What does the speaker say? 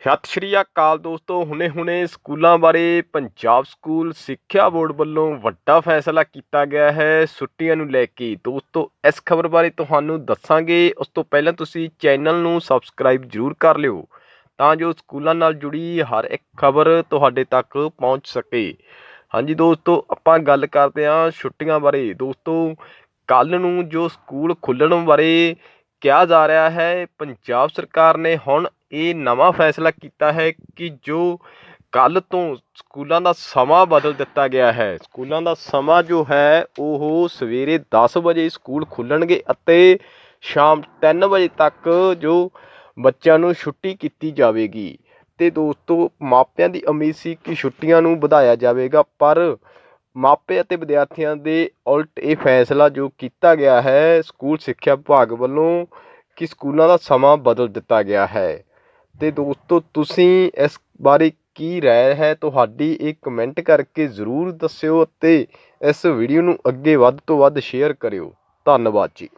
ਸਤਿ ਸ਼੍ਰੀ ਅਕਾਲ ਦੋਸਤੋ, ਹੁਣੇ-ਹੁਣੇ ਸਕੂਲਾਂ ਬਾਰੇ ਪੰਜਾਬ ਸਕੂਲ ਸਿੱਖਿਆ ਬੋਰਡ ਵੱਲੋਂ ਵੱਡਾ ਫੈਸਲਾ ਕੀਤਾ ਗਿਆ ਹੈ ਛੁੱਟੀਆਂ ਨੂੰ ਲੈ ਕੇ। ਦੋਸਤੋ, ਇਸ ਖਬਰ ਬਾਰੇ ਤੁਹਾਨੂੰ ਦੱਸਾਂਗੇ। ਉਸ ਤੋਂ ਪਹਿਲਾਂ ਤੁਸੀਂ ਚੈਨਲ ਨੂੰ ਸਬਸਕ੍ਰਾਈਬ ਜ਼ਰੂਰ ਕਰ ਲਿਓ ਤਾਂ ਜੋ ਸਕੂਲਾਂ ਨਾਲ ਜੁੜੀ ਹਰ ਇੱਕ ਖਬਰ ਤੁਹਾਡੇ ਤੱਕ ਪਹੁੰਚ ਸਕੇ। ਹਾਂਜੀ ਦੋਸਤੋ, ਆਪਾਂ ਗੱਲ ਕਰਦੇ ਹਾਂ ਛੁੱਟੀਆਂ ਬਾਰੇ। ਦੋਸਤੋ ਕੱਲ ਨੂੰ ਜੋ ਸਕੂਲ ਖੁੱਲ੍ਹਣ ਬਾਰੇ ਕਿਹਾ ਜਾ ਰਿਹਾ ਹੈ, ਪੰਜਾਬ ਸਰਕਾਰ ਨੇ ਹੁਣ ਇਹ ਨਵਾਂ ਫੈਸਲਾ ਕੀਤਾ ਹੈ ਕਿ ਜੋ ਕੱਲ ਤੋਂ ਸਕੂਲਾਂ ਦਾ ਸਮਾਂ ਬਦਲ ਦਿੱਤਾ ਗਿਆ ਹੈ। ਸਕੂਲਾਂ ਦਾ ਸਮਾਂ ਜੋ ਹੈ, ਉਹ ਸਵੇਰੇ 10 ਵਜੇ ਸਕੂਲ ਖੁੱਲਣਗੇ ਅਤੇ ਸ਼ਾਮ 3 ਵਜੇ ਤੱਕ ਜੋ ਬੱਚਿਆਂ ਨੂੰ ਛੁੱਟੀ ਕੀਤੀ ਜਾਵੇਗੀ। ਤੇ ਦੋਸਤੋ, ਮਾਪਿਆਂ ਦੀ ਉਮੀਦ ਸੀ ਕਿ ਛੁੱਟੀਆਂ ਨੂੰ ਵਧਾਇਆ ਜਾਵੇਗਾ, ਪਰ ਮਾਪੇ ਅਤੇ ਵਿਦਿਆਰਥੀਆਂ ਦੇ ਉਲਟ ਇਹ ਫੈਸਲਾ ਜੋ ਕੀਤਾ ਗਿਆ ਹੈ, ਸਕੂਲ ਸਿੱਖਿਆ ਵਿਭਾਗ ਵੱਲੋਂ ਕਿ ਸਕੂਲਾਂ ਦਾ ਸਮਾਂ ਬਦਲ ਦਿੱਤਾ ਗਿਆ ਹੈ। ਅਤੇ ਦੋਸਤੋ, ਤੁਸੀਂ ਇਸ ਬਾਰੇ ਕੀ ਰਾਏ ਹੈ? ਤੁਹਾਡੀ ਇਹ ਕਮੈਂਟ ਕਰਕੇ ਜ਼ਰੂਰ ਦੱਸਿਓ ਅਤੇ ਇਸ ਵੀਡੀਓ ਨੂੰ ਅੱਗੇ ਵੱਧ ਤੋਂ ਵੱਧ ਸ਼ੇਅਰ ਕਰਿਓ। ਧੰਨਵਾਦ ਜੀ।